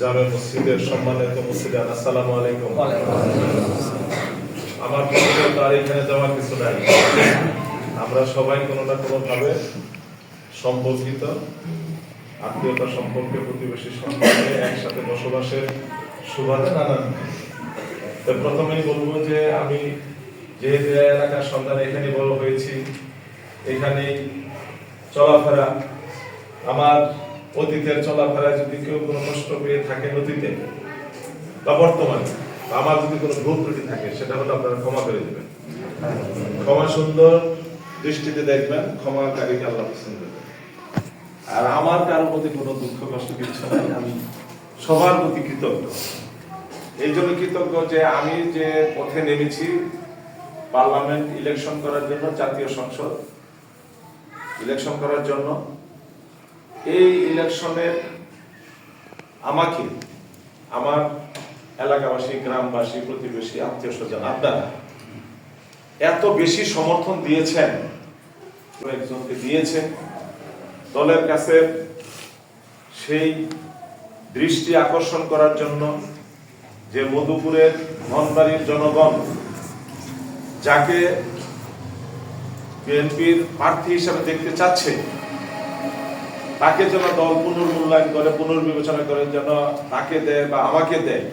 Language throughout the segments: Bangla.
তারা মসজিদের সম্মানিত আলাইকুম। আমার এখানে যাওয়ার কিছু নাই। আমরা সবাই কোনো না কোনো ভাবে সম্পর্কিত আত্মীয়তা সম্পর্কে প্রতিবেশী সম্পর্কে একসাথে বসবাসের সুবাদে নানান। তো প্রথমেই বলব যে আমি যেহেতু এলাকার সন্তান এখানে বড় হয়েছি, এখানেই চলাফেরা। আমার অতীতের চলাফেরায় যদি কেউ কোনো কষ্ট পেয়ে থাকে অতীতে বা বর্তমানে আমার যদি কোনো ভুল ত্রুটি থাকে, সেটা হলো আপনারা ক্ষমা করে দেবেন। ক্ষমা সুন্দর, দৃষ্টিতে দেখবেন, ক্ষমাকারীকে আল্লাহ পছন্দ আর আমার কারোর প্রতি কোনো দুঃখ, কষ্ট, কিছু নাই, আমি সবার প্রতি কৃতজ্ঞ। এই জন্য কৃতজ্ঞ যে আমি যে পথে নেমেছি, পার্লামেন্ট ইলেকশন করার জন্য, জাতীয় সংসদ ইলেকশন করার জন্য এই ইলেকশনের আমাকে, আমার এলাকাবাসী, গ্রামবাসী, প্রতিবেশী আত্মীয় স্বজন আপনারা এত বেশি সমর্থন দিয়েছেন একজনকে দিয়েছেন দলের কাছে সেই দৃষ্টি আকর্ষণ করার জন্য যে মধুপুরের ধনবাড়ির জনগণ, যাকে বিএনপির প্রার্থী হিসাবে দেখতে চাচ্ছে তাকে যেন দল পুনর্মূল্যায়ন করে, পুনর্বিবেচনা করে, যেন তাকে দেয় বা আমাকে দেয়।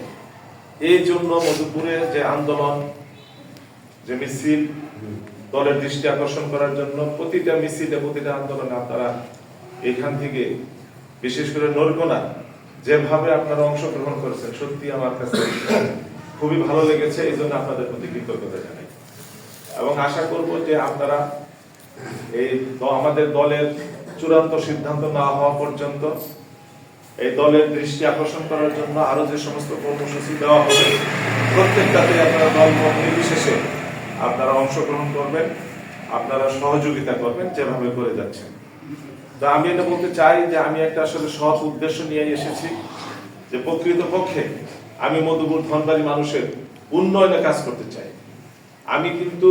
এই জন্য মধুপুরে যে আন্দোলন, যে মিছিল, দলের দৃষ্টি আকর্ষণ করার জন্য প্রতিটা মিছিলে, প্রতিটা আন্দোলনে আপনারা এখান থেকে, বিশেষ করে নরকোনা, যেভাবে আপনারা অংশগ্রহণ করেছেন, সত্যি আমার কাছে খুবই ভালো লেগেছে, এই জন্য আপনাদের প্রতি কৃতজ্ঞতা জানাই। এবং আশা করব যে আপনারা এই আমাদের দলের চূড়ান্ত সিদ্ধান্ত না হওয়া পর্যন্ত এই দলের দৃষ্টি আকর্ষণ করার জন্য আরও যে সমস্ত কর্মসূচি দেওয়া হবে প্রত্যেকটাতে আপনারা দল নির্বিশেষে আপনারা অংশগ্রহণ করবেন, আপনারা সহযোগিতা করবেন, যেভাবে করে যাচ্ছেন। তা আমি এটা বলতে চাই যে আমি একটা আসলে সৎ উদ্দেশ্য নিয়ে এসেছি যে প্রকৃত পক্ষে আমি মধুপুর ধনবাড়ি মানুষের উন্নয়নে কাজ করতে চাই। আমি কিন্তু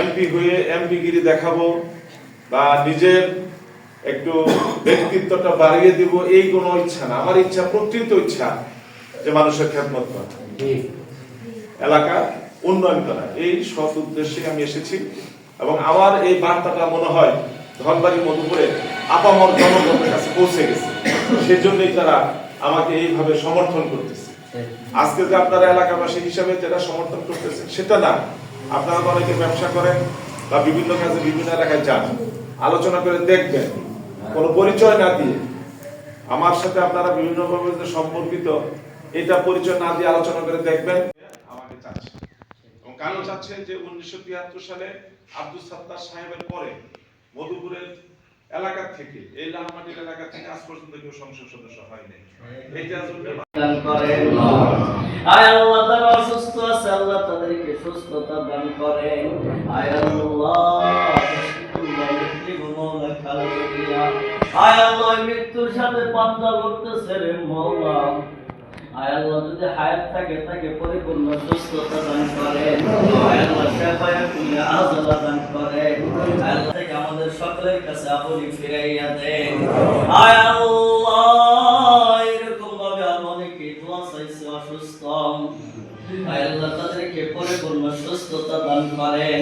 এমপি হয়ে এমপি গিরি দেখাবো বা নিজের একটু ব্যক্তিত্বটা বাড়িয়ে দিব এই কোনো ইচ্ছা না। আমার ইচ্ছা প্রকৃত ইচ্ছা যে মানুষের খেদমত করা। এলাকা উন্নয়ন করা এই সৎ উদ্দেশ্যে আমি এসেছি। এবং আমার এই বার্তাটা মনে হয় ধনবাড়ি মধুপুরে আপামর জনগণের কাছে পৌঁছে গেছে। সেই জন্যই তারা আমাকে এইভাবে সমর্থন করতেছে। আজকে যে আপনারা এলাকাবাসী হিসাবে যেটা সমর্থন করতেছেন সেটা না। আপনারা অনেকে ব্যবসা করেন বা বিভিন্ন কাজে বিভিন্ন এলাকায় যান। আলোচনা করে দেখবেন কোনো পরিচয় না দিয়ে, আমার সাথে আপনারা বিভিন্ন ভাবে সম্পর্কিত, এটা পরিচয় না দিয়ে আলোচনা করে দেখবেন, আমাকে চাচ্ছে। এবং কেন চাচ্ছে যে উনিশশো তিয়াত্তর সালে আব্দুল সাত্তার সাহেবের পরে মধুপুরের এলাকা থেকে, এই লালমাটির এলাকা থেকে আজ পর্যন্ত কেউ সংসদ সদস্য হয়নি এটা আল্লাহ তারা আছে, আল্লাহ তাদেরকে সুস্থতা দান করেন। আয় আল্লাহ। সাথে পান্তা করতেছে রে মৌলা। আয় আল্লাহ, যদি হায়াত থাকে, তাকে পরিপূর্ণ করেন আয় আল্লাহ থেকে আমাদের সকলের কাছে আপনি ফিরাইয়া দেন। আয় আল্লাহ এরকম ভাবে আর অনেকে দোয়া চাইছে অসুস্থ। তাদেরকে পরিপূর্ণ সুস্থতা দান করেন।